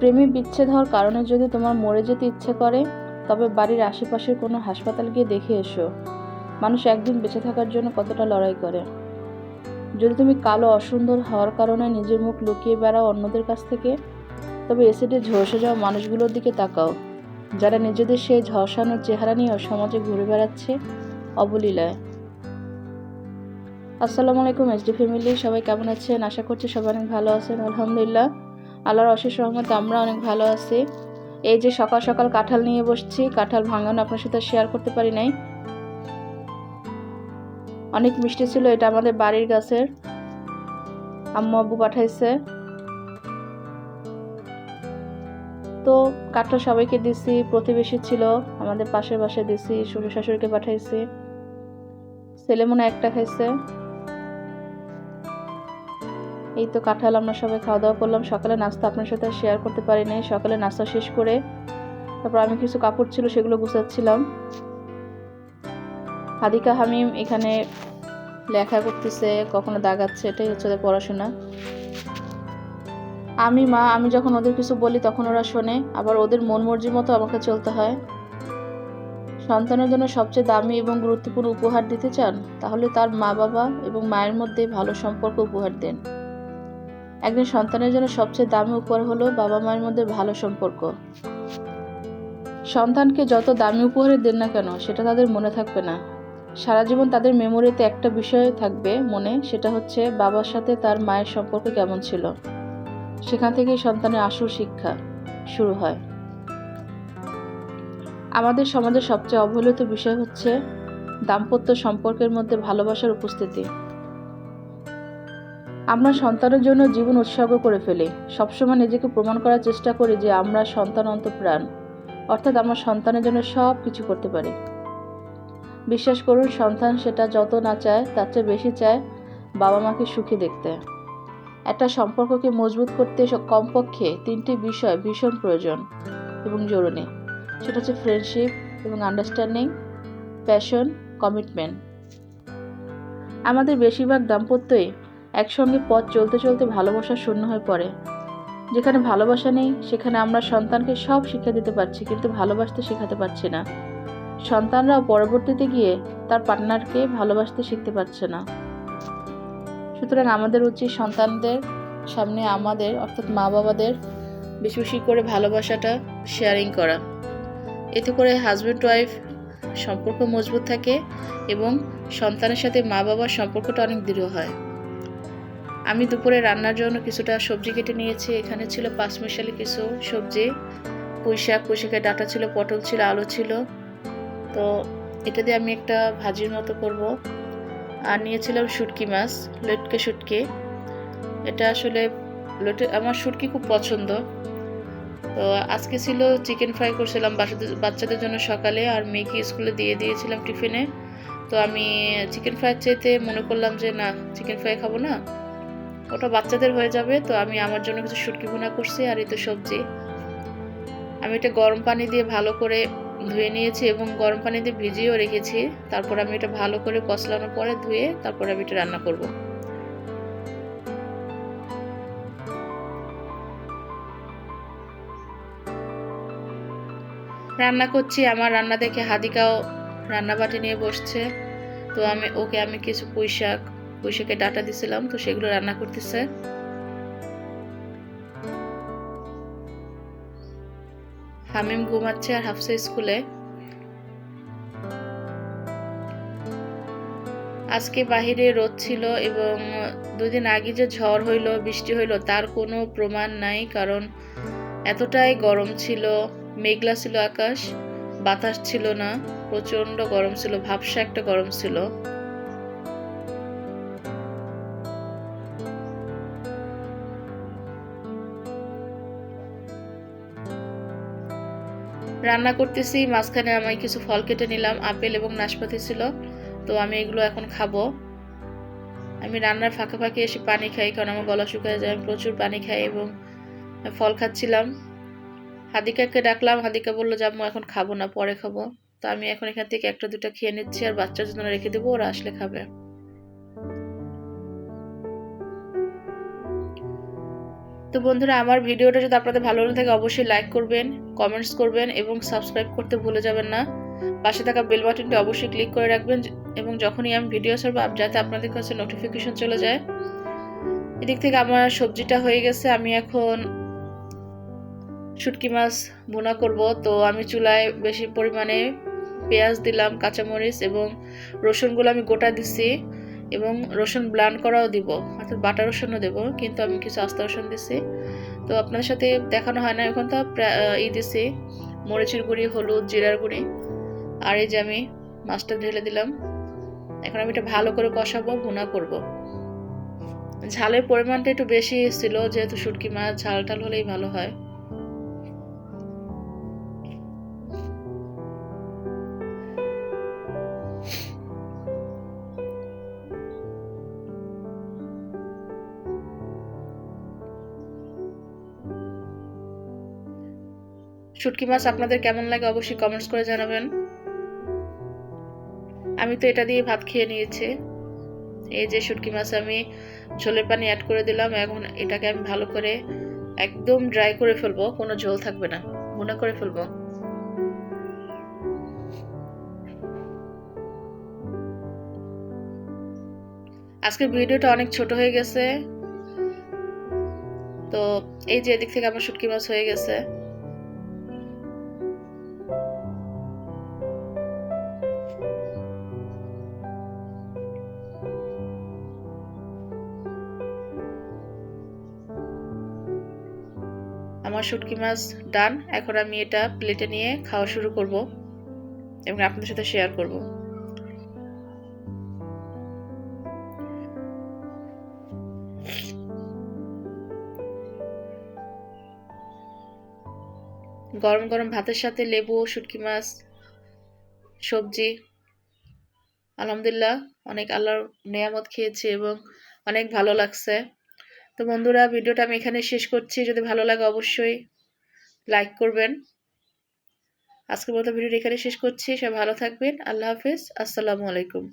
প্রেমী বিচ্ছেদ হওয়ার কারণে যদি তোমার মরে যেতে ইচ্ছে করে, তবে বাড়ির আশেপাশের কোনো হাসপাতাল গিয়ে দেখে এসো। মানুষ একদিন বেঁচে থাকার জন্য কতটা লড়াই করে। যদি তুমি কালো অসুন্দর হওয়ার কারণে নিজের মুখ লুকিয়ে বেড়াও অন্যদের কাছ থেকে, তবে এসিডে ঝলসে যাওয়া মানুষগুলোর দিকে তাকাও, যারা নিজেদের সেই ঝলসানো চেহারা নিয়েও সমাজে ঘুরে বেড়াচ্ছে অবলীলায়। আসসালামু আলাইকুম এসডি ফ্যামিলি সবাই কেমন আছেন? আশা করছি সবাই অনেক ভালো আছেন, আলহামদুলিল্লাহ। আল্লাহর অশেষ রহমতে আমরা অনেক ভালো আছি। এই যে সকাল সকাল কাঁঠাল নিয়ে বসছি, কাঁঠাল ভাঙানো আপনার সাথে শেয়ার করতে পারি নাই। অনেক মিষ্টি ছিল, এটা আমাদের বাড়ির গাছের। আম্মু আব্বু পাঠাইছে। তো কাঠটা সবাইকে দিছি, প্রতিবেশী ছিল, আমাদের পাশের বাসায় দিছি শ্বশুর শাশুড়িকে পাঠাইছি। ছেলে মনে একটা খাইছে। এই তো কাঁঠাল আমরা সবাই খাওয়া দাওয়া করলাম। সকালে নাস্তা আপনার সাথে শেয়ার করতে পারি নাই। সকালে নাস্তা শেষ করে তারপর আমি কিছু কাপড় ছিল সেগুলো গুছাচ্ছিলাম। হাদিকা হামিম এখানে লেখা করতেছে, কখনো দাগাচ্ছে এটাই হচ্ছে ওদের পড়াশোনা। আমি, মা, আমি যখন ওদের কিছু বলি তখন ওরা শোনে, আবার ওদের মন মর্জির মতো আমাকে চলতে হয়। সন্তানের জন্য সবচেয়ে দামি এবং গুরুত্বপূর্ণ উপহার দিতে চান, তাহলে তার মা বাবা এবং মায়ের মধ্যে ভালো সম্পর্ক উপহার দেন। একজন সন্তানের জন্য সবচেয়ে দামি উপহার হলো বাবা মায়ের মধ্যে ভালো সম্পর্ক। সন্তানকে যত দামি উপহারে দেন না কেন, সেটা তাদের মনে থাকবে না। সারা জীবন তাদের মেমোরিতে একটা বিষয় থাকবে মনে, সেটা হচ্ছে বাবার সাথে তার মায়ের সম্পর্ক কেমন ছিল। সেখান থেকেই সন্তানের আসল শিক্ষা শুরু হয়। আমাদের সমাজের সবচেয়ে অবহেলিত বিষয় হচ্ছে দাম্পত্য সম্পর্কের মধ্যে ভালোবাসার উপস্থিতি। আমরা সন্তানের জন্য জীবন উৎসর্গ করে ফেলি। সবসময় নিজেকে প্রমাণ করার চেষ্টা করি যে আমরা সন্তান প্রাণ অর্থাৎ আমরা সন্তানের জন্য সব কিছু করতে পারি। বিশ্বাস করুন, সন্তান সেটা যত না চায়, তার চেয়ে বেশি চায় বাবা মাকে সুখী দেখতে। একটা সম্পর্ককে মজবুত করতে কমপক্ষে তিনটি বিষয় ভীষণ প্রয়োজন এবং জরুরি। সেটা হচ্ছে ফ্রেন্ডশিপ এবং আন্ডারস্ট্যান্ডিং প্যাশন কমিটমেন্ট আমাদের বেশিরভাগ দাম্পত্যই একসঙ্গে পথ চলতে চলতে ভালোবাসা শূন্য হয়ে পড়ে। যেখানে ভালোবাসা নেই, সেখানে আমরা সন্তানকে সব শিক্ষা দিতে পারছি, কিন্তু ভালোবাসতে শেখাতে পারছি না। সন্তানরাও পরবর্তীতে গিয়ে তার পার্টনারকে ভালোবাসতে শিখতে পারছে না। সুতরাং আমাদের উচিত সন্তানদের সামনে আমাদের, অর্থাৎ মা বাবাদের বেশি বেশি করে ভালোবাসাটা শেয়ারিং করা। এতে করে হাজব্যান্ড ওয়াইফ সম্পর্ক মজবুত থাকে এবং সন্তানের সাথে মা বাবার সম্পর্কটা অনেক দৃঢ় হয়। আমি দুপুরে রান্নার জন্য কিছুটা সবজি কেটে নিয়েছি। এখানে ছিল পাঁচমিশালি কিছু সবজি। পুঁই শাক, পুঁই শাকের ডাটা ছিল, পটল ছিল, আলু ছিল। তো এটা দিয়ে আমি একটা ভাজির মতো করব। আর নিয়েছিলাম শুটকি মাছ, লটকে শুটকি। এটা আসলে লটে, আমার শুটকি খুব পছন্দ। তো আজকে ছিল চিকেন ফ্রাই করছিলাম বাচ্চাদের জন্য সকালে, আর মেয়েকে স্কুলে দিয়ে দিয়েছিলাম টিফিনে। তো আমি চিকেন ফ্রাই চাইতে মনে করলাম যে, না, চিকেন ফ্রাই খাব না। ওটা বাচ্চাদের হয়ে যাবে, তো আমি আমার জন্য কিছু শুটকি ভুনা করছি আর এই তো সবজি। আমি এটা গরম পানি দিয়ে ভালো করে ধুয়ে নিয়েছি এবং গরম পানি দিয়ে ভিজিয়েও রেখেছি। তারপর আমি এটা ভালো করে কষলানোর পরে ধুয়ে তারপর আমি এটা রান্না করব। রান্না করছি, আমার রান্না দেখে হাদিকাও রান্না বাটি নিয়ে বসছে। তো আমি, ওকে আমি কিছু পুঁই শাক শাকের ডাটা দিছিলাম, তো সেগুলো রান্না করতেছে। হামিম ঘুমাচ্ছে আর হাফসা স্কুলে। আজকে বাহিরে রোদ ছিল এবং দুদিন আগে যে ঝড় হইল, বৃষ্টি হইল, তার কোনো প্রমাণ নাই কারণ এতটাই গরম ছিল, মেঘলা ছিল আকাশ, বাতাস ছিল না প্রচণ্ড গরম ছিল, ভাবসা একটা গরম ছিল। রান্না করতেছি, মাঝখানে আমি কিছু ফল কেটে নিলাম, আপেল এবং নাশপাতি ছিল, তো আমি এগুলো এখন খাব। আমি রান্নার ফাঁকে ফাঁকে এসে পানি খাই, কারণ আমার গলা শুকায় যায়, আমি প্রচুর পানি খাই এবং ফল খাচ্ছিলাম। হাদিকাকে ডাকলাম, হাদিকা বলল যে, আম্মু, এখন খাব না, পরে খাব। তো আমি এখন এখান থেকে একটা দুটো খেয়ে নিচ্ছি আর বাচ্চার জন্য রেখে দেবো, ওরা আসলে খাবে। তো বন্ধুরা, আমার ভিডিওটা যদি আপনাদের ভালো লাগে থাকে অবশ্যই লাইক করবেন কমেন্টস করবেন এবং সাবস্ক্রাইব করতে ভুলে যাবেন না। পাশে থাকা বেল বাটনটি অবশ্যই ক্লিক করে রাখবেন এবং যখনই আমি ভিডিও ছাড়বো যাতে আপনাদের কাছে নোটিফিকেশন চলে যায়। এদিক থেকে আমার সবজিটা হয়ে গেছে, আমি এখন শুটকি মাছ ভুনা করব। তো আমি চুলায় বেশি পরিমাণে পেঁয়াজ দিলাম, কাঁচামরিচ এবং রসুনগুলো আমি গোটা দিছি। এবং রসুন ব্লান্ড করাও দিব, অর্থাৎ বাটা রসুনও দেবো, কিন্তু আমি কিছু আস্তা রসুন দিছি। তো আপনাদের সাথে দেখানো হয় না, এখন তো ই দিছি, মরিচের গুঁড়ি, হলুদ, জিরার গুঁড়ি। আর এই যে আমি মাছটা ঢেলে দিলাম, এখন আমি এটা ভালো করে কষাবো, ভুনা করব। ঝালের পরিমাণটা একটু বেশি ছিল, যেহেতু শুটকি মাছ ঝাল টাল হলেই ভালো হয়। শুটকি মাছ আপনাদের কেমন লাগে অবশ্যই কমেন্টস করে জানাবেন। আমি তো এটা দিয়ে ভাত খেয়ে নিয়েছি। এই যে শুটকি মাছ আমি ঝোলের পানি অ্যাড করে দিলাম, এখন এটাকে আমি ভালো করে একদম ড্রাই করে ফেলব, কোনো ঝোল থাকবে না, ভুনা করে ফেলব। আজকের ভিডিওটা অনেক ছোট হয়ে গেছে। তো এই যে এদিক থেকে আমার শুটকি মাছ হয়ে গেছে। আমার শুটকি মাছ ডান। এখন আমি এটা প্লেটে নিয়ে খাওয়া শুরু করব এবং আপনাদের সাথে শেয়ার করব। গরম গরম ভাতের সাথে লেবু, শুটকি মাছ, সবজি। আলহামদুলিল্লাহ, অনেক আল্লাহর নেয়ামত খেয়েছি এবং অনেক ভালো লাগছে। তো বন্ধুরা, ভিডিওটা আমি এখানে শেষ করছি। যদি ভালো লাগে অবশ্যই লাইক করবেন। আজকের মতো ভিডিওটা এখানে শেষ করছি। সবাই ভালো থাকবেন। আল্লাহ হাফিজ। আসসালামু আলাইকুম।